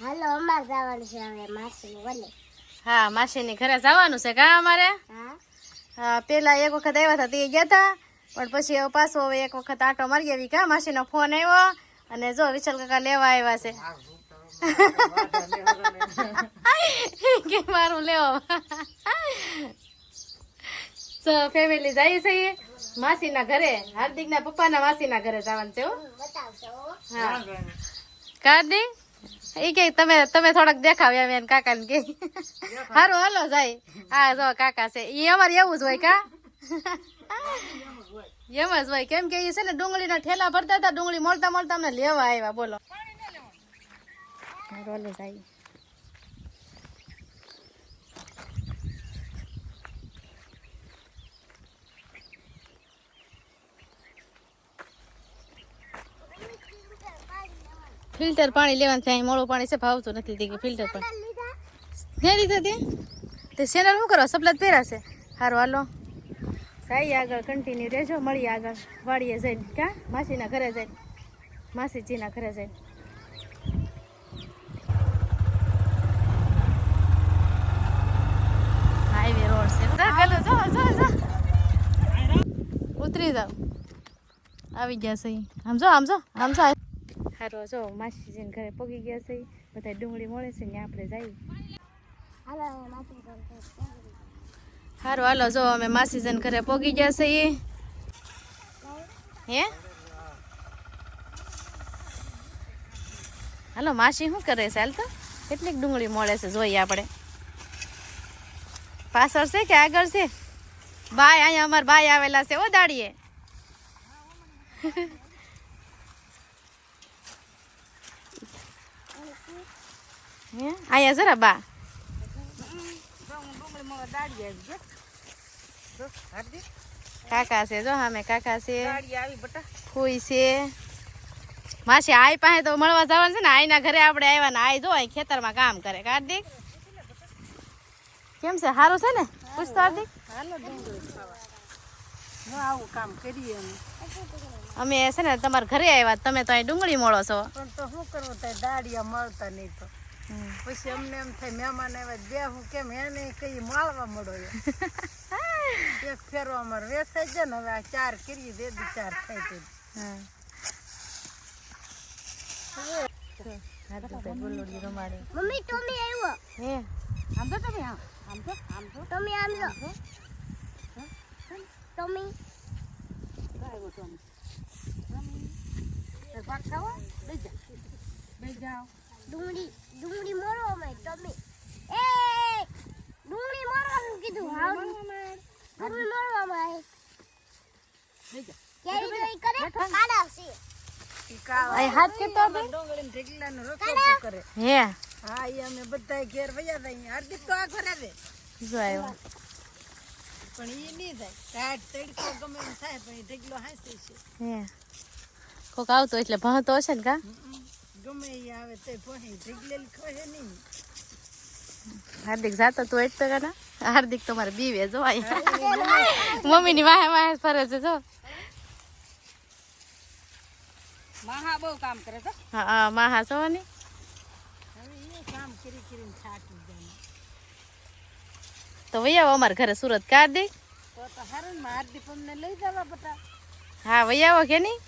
હાલો અમાર જવાનું છે હવે માસી વલે હા માસીની ઘરે જવાનું છે કા અમારે? હા. પેલા એક વખત આવ્યા હતા તે ગયા હતા પણ પછી હવે પાછો હવે એક વખત આટો મારી આવી કા માસીનો ફોન આવ્યો. અને જો વિશાલ કાકા લેવા આવ્યા છે. કે મારું લેવો? તો ફેમિલી જાય છે માસીના ઘરે હાર્દિકના પપ્પાના માસીના ઘરે જવાનું છે હો. કાર્તિક એ કે તમે તમે થોડાક દેખાવ્યા એમ કાકા ને કે. હારું હાલો જાય. આ જો કાકા છે. એ અમારે એવું જ હોય કા? એમ જ હોય. કેમ કે એ છે ને ડુંગળીના ઠેલા ભરતા હતા ડુંગળી મળતા મળતા અમને લેવા આવ્યા બોલો. હારું, હાલો જાય. ફિલ્ટર પાણી લેવાનું છે, અહીં મોડું પાણી છે, ભાવતું નથી તે ફિલ્ટર પાણી. ક્યાં લીધા તે? તે સેનલ શું કરો સપલાત પહેરાશે સારું હાલો. સાઈ આગળ કન્ટિન્યુ રહેજો મળીએ આગળ. વાડીએ જઈને, ક્યાં? માસીના ઘરે જઈને. માસીજીના ઘરે જઈને. હાઈવે રોડ છે. ઉતરી જાવ આવી ગયા સહી આમ જો આમ જો આમ જો. હારો જો માસીજીને ઘરે પગી ગયા છે. બધા ડુંગળી મળે છે ને આપણે જઈએ. હારું હાલો જો અમે માસીજન ઘરે પોગી ગયા છીએ હે? હાલો માસી શું કરે છે? હાલ તો કેટલીક ડુંગળી મળે છે જોઈએ આપણે. પાછળ છે કે આગળ છે? બાય અહીંયા અમારા બાય આવેલા છે ઓ દાડીએ. અહીંયા જરા બા કાકા છે જો સામે કાકા છે ફૂઈ છે માસી આઈ પાસે તો મળવા જવાનું છે ને આઈના ઘરે આપણે આવ્યા ને આઈ જો અહીં ખેતરમાં કામ કરે કાર્તિક કેમ છે સારું છે ને પૂછતો હાર્દિક આવું કામ કરીએ અમે છે ને તમારા ઘરે આવ્યા તમે તો અહીં ડુંગળી મળો છો પણ તો શું કરવું તો દાડિયા મળતા નહીં તો. પછી અમને એમ થાય મહેમાન આવ્યા બે હું કેમ એને કઈ માળવા મળો એમ. એક ફેરવા મારે વેસાઈ જાય ને હવે આ ચાર કરીએ બે દી ચાર થાય તે મમ્મી આવ્યો હે? આમ તો તમે આમ આમ તો આમ તો. ટોમી આમ લો ટોમી આવ્યો તો પાક ખાવા? લઈ જા જાઓ. ડુંગળી ડુંગળી મોરો અમે તમે. એ ડુંગળી મોરવાનું કીધું હાવ ડુંગળી મોરવામાં આવે. કેરી તો ઈ કરે? કાઢાવશે ઈ કાળા અહીં હાથ કેતો ડુંગળી ઢેકલાનો રસો કરે. હે. હા એ અમે બધા ઘેર વયા જાય. હાર્દિક તો આ ઘરે દે જો આવ્યો. પણ એ નહીં થાય કાટ તડકો ગમે એમ થાય પણ એ ઢેકલો હાંસે છે. હે. કોક આવતો એટલે ભણતો હશે ને કા? ગમે એ આવે તે પહોંચી ઢેકલેલી ખોહે નહીં. હાર્દિક જાતો તું એટલે કાના હાર્દિક તમારે બીવે જો મમ્મી ની. વાહે વાહે ફરે છે જો. માહા બહુ કામ કરે તો હા હા માહા છો ને હવે એ કામ કરી કરીને થાકી જાય તો વૈયા અમાર ઘરે સુરત કા હાર્દિક? તો તો હારું હાર્દિક અમને લઈ જવા બતા હા વૈયા કે નહીં?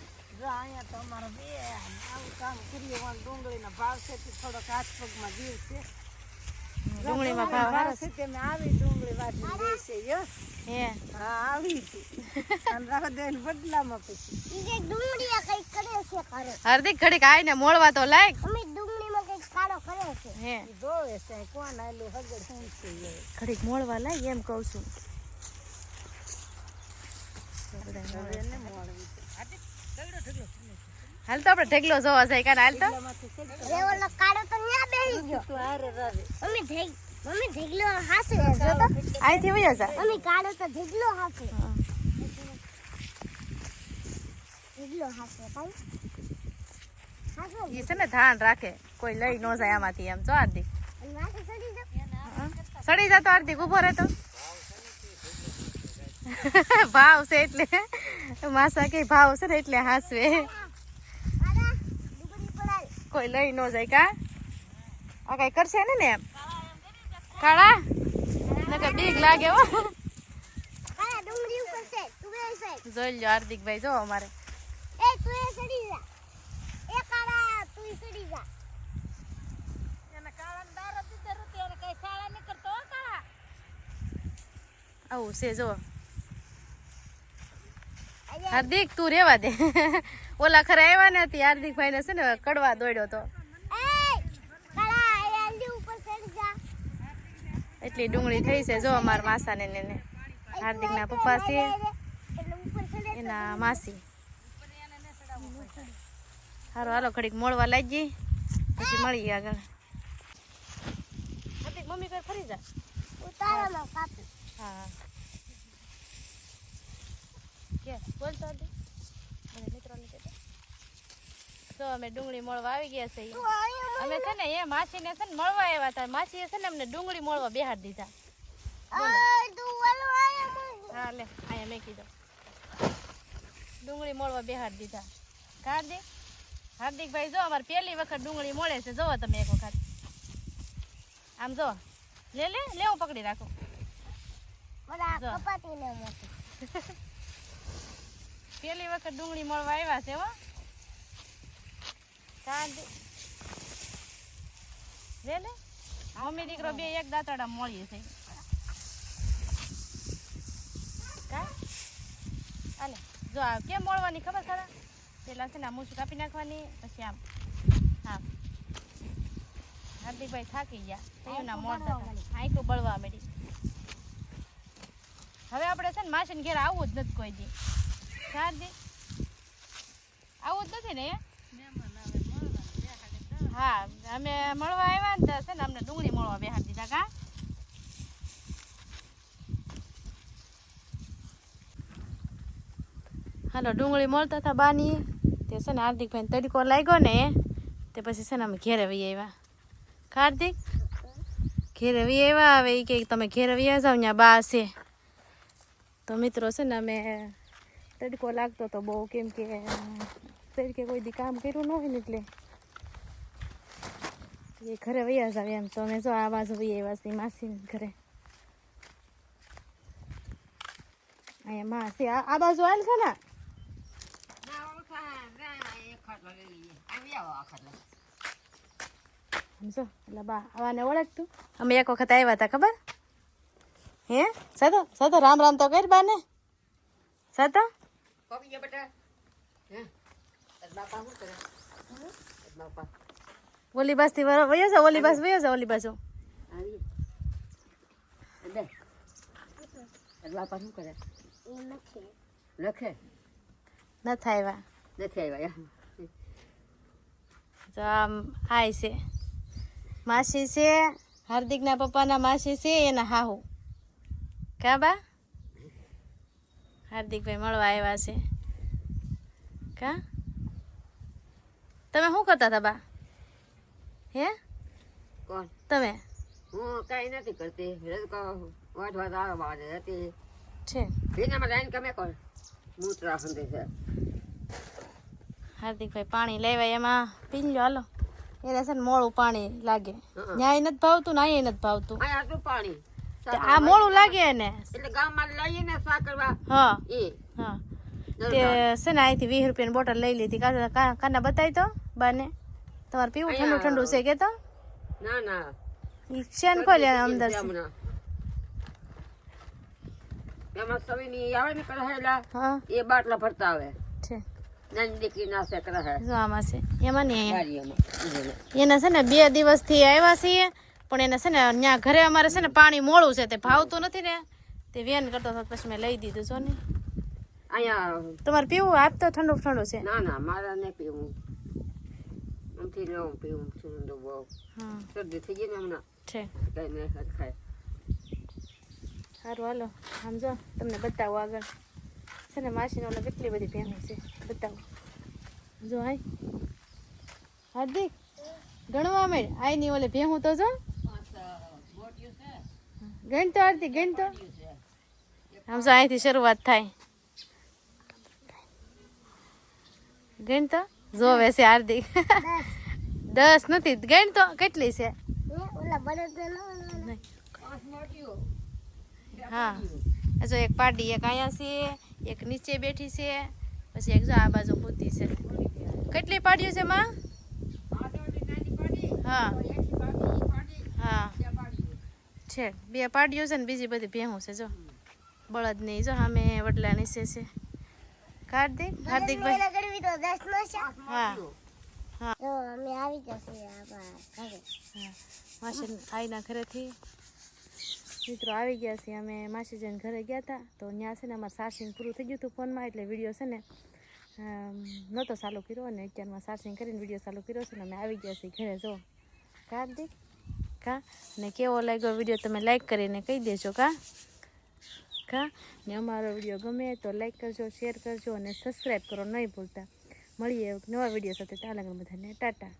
અહીંયા તો અમારો બે આવું કામ કરીએ વાં ડુંગળીના ભાવ છે તે થોડોક હાથ પગમાં દીવ છે. ડુંગળીમાં ભાવ ભાવ છે. તે મેં આવી ડુંગળી વાટી બેસે યો હે. હા. આવી હતી અને રાહ દે બદલામાં પછી ઈ જે ડુંગળી આ કંઈક કરે છે કરે હાર્દિક ઘડીક આવીને મોળવા તો લાગ મમ્મી ડુંગળીમાં કંઈક કાળો કરે છે. હે. જોવે છે કોણ આયલું હગડ શું છે ઘડીક મોળવા લાગ એમ કહું છું. એને મોળવી છે હાર્દિક ઢગલો ઢગલો હાલ તો આપણે ઢગલો જોવા જાય કાને હાલ તો? ઓલો કાળો તો ન્યા બેહી ગયો મમ્મી ઢગ મમ્મી ઢગલો હાસે જો તો અહીંથી વયો જા. મમ્મી કાળો તો ઢગલો હાસે. ઢગલો હાસે ભાઈ. એ છે ને ધાન રાખે કોઈ લઈ ન જાય આમાંથી એમ. જો હાર્દિક. સડી જતો હાર્દિક ઊભો રહેતો. ભાવ છે એટલે. માસા કે ભાવ છે ને એટલે હાસવે. કોઈ લઈ ન જાય કા? આ કઈ કરશે ને ને કાળા? નકર બીક લાગે હો. જોઈ લો હાર્દિકભાઈ, જો અમારે. આવું છે, જો. હાર્દિક તું રેવા દે. ઓલા ખરા આવ્યા ને હતી હાર્દિકભાઈ ને છે ને કડવા દોડ્યો તો. એટલી ડુંગળી થઈ છે જો અમાર માસાને ને ને હાર્દિકના પપ્પા છે. એના માસી. હારો હાલો ઘડીક મોળવા લાગી પછી મળીએ આગળ. હાર્દિક મમ્મી કઈ ફરી જા. હા. તો અમે ડુંગળી મળવા આવી ગયા છે. અમે છે ને એ માસીને છે ને મળવા આવ્યા હતા. માસીએ છે ને અમને ડુંગળી મળવા બેહાડ દીધા. હા લે અહીંયા મેં કીધું ડુંગળી મળવા બેહાડ દીધા. હાર્દિક હાર્દિકભાઈ જો અમારે પહેલી વખત ડુંગળી મળે છે. જોવો તમે એક વખત. આમ જો લે લે લે હું પકડી રાખો. જો. પહેલી વખત ડુંગળી મળવા આવ્યા છે હો. હાર્દિક લે લે. મમ્મી દીકરો બે એક દાંતડા મળીએ છે. આલે જો આ કેમ મળવાની ખબર ખરા? પેલા છે ને મૂછ કાપી નાખવાની પછી આમ હા હાર્દિકભાઈ થાકી ગયા. થયું ના મળતા હતા બળવા મળી હવે આપણે છે ને માસીને ઘેર આવવું જ નથી કોઈ દી. હાર્દિક. આવું જ નથી ને? હા, અમે મળવા આવ્યા ને ત્યાં છે ને અમને ડુંગળી મળવા બેહાડી દીધા કા? હાલો ડુંગળી મળતા હતા બાની. તે છે ને હાર્દિકભાઈ તડકો લાગ્યો ને, તે પછી છે ને અમે ઘેરે વહી આવ્યા. હાર્દિક? ઘેરે વહી આવ્યા હવે એ કે તમે ઘેરે વી જાઓ ત્યાં બા છે. તો મિત્રો છે ને અમે તડકો લાગતો તો બહુ કેમ કે તરીકે કોઈ દી કામ કર્યું ન હોય ને એટલે એ ઘરે વૈયા જાવ એમ તો અમે જો આ બાજુ વૈયા આવ્યા છીએ માસી ઘરે અહીંયા માસી આ બાજુ આવેલ છે ને સમજો એટલે બા આવાને ઓળખતું અમે એક વખત આવ્યા હતા ખબર? હે? સાતો સાતો રામ રામ તો કર બાને. સાતો ઓલી બાસથી વયો છે ઓલી બાસ વયો છે ઓલી બાજુ શું કરે? લખે. ન થાય નથી આવ્યા તો આમ આય છે. માસી છે હાર્દિકના પપ્પાના માસી છે એના હાહુ. કા બા? હાર્દિકભાઈ મળવા આવ્યા છે. કા? તમે શું કરતા હતા બા? હે? કોણ? તમે? હું કઈ નથી કરતી. રજકો વાટ આવે બાજુ હતી. છે. ભીનામાં લાઈન કમે કોણ? મૂત્રા છે. હાર્દિકભાઈ પાણી લેવાય એમાં. પી લો હાલો. એને છે ને મોળું પાણી લાગે. ન્યાય નથી ભાવતું ને અહીંયા નથી ભાવતું. અહીંયા પાણી. આ મોળું લાગે એને. એટલે ગામમાં લઈએ ને સાકરવા હા. એ. હા. તે છે ને અહીંથી વીસ રૂપિયાની બોટલ લઈ લીધી. કાના બતાવી તો? બાને? તમારે પીવું ઠંડુ ઠંડુ છે કે તો? ના ના. ઈ શેન ખોલે અંદર છે. એમાં સવીની આવે ને કઢાયેલા હા. એ બાટલા ભરતા આવે. છે. એને છે ને બે દિવસથી આવ્યા છીએ પણ એને છે ને ત્યાં ઘરે અમારે છે ને પાણી મોળું છે તે ભાવતું નથી ને. તે વેન કરતો હતો પછી મેં લઈ દીધું છો ને અહીંયા તમારે પીવું? આપતો ઠંડુ ઠંડુ છે. ના ના મારા ન પીવું. ઠંડુ બહુ. હા. શરદી થઈ ગઈ ને હમણાં? છે. સારું હાલો. સમજો જો તમને બતાવો આગળ. છે ને માસીને ઓલા કેટલી બધી ભેણું છે. બતાવો. જો હાય. હાર્દિક ગણવા માંડ. આઈ ની ઓલે ભેહું તો જો. ગણતો હાર્દિક ગણ તો આમ જો અહીંથી શરૂઆત થાય. ગણતો. જો જોવે છે હાર્દિક. દસ નથી ગણ તો કેટલી છે? હા. જો એક પાડી એક અહીંયા છે એક નીચે બેઠી છે પછી એક જો આ બાજુ પૂતી છે. કેટલી પાડીઓ છે માં? હા. હા. છે બે પાડીઓ છે ને બીજી બધી ભેહું છે જો. બળદ નહીં જો અમે વડલા નીચે છે. કાર્દિક હાર્દિકભાઈ. હા. હા. તો અમે આવી જશે આપણા ઘરે. હા. માસી આઈના ઘરેથી. મિત્રો આવી ગયા છીએ અમે. માસીજીને ઘરે ગયા હતા તો ત્યાં છે ને અમારે સાર્સિંગ પૂરું થઈ ગયું હતું ફોનમાં એટલે વીડિયો છે ને નહોતો ચાલુ કર્યો અને અત્યારમાં સાર્સિંગ કરીને વીડિયો ચાલુ કર્યો છે ને અમે આવી ગયા છીએ ઘરે. જો કાર્તિક કા? ને કેવો લાગ્યો વીડિયો તમે લાઈક કરીને કહી દેજો કા? કા? ને અમારો વીડિયો ગમે તો લાઈક કરજો શેર કરજો અને સબસ્ક્રાઈબ કરો નહીં ભૂલતા. મળીએ નવા વીડિયો સાથે ત્યાં બધાને. ટાટા.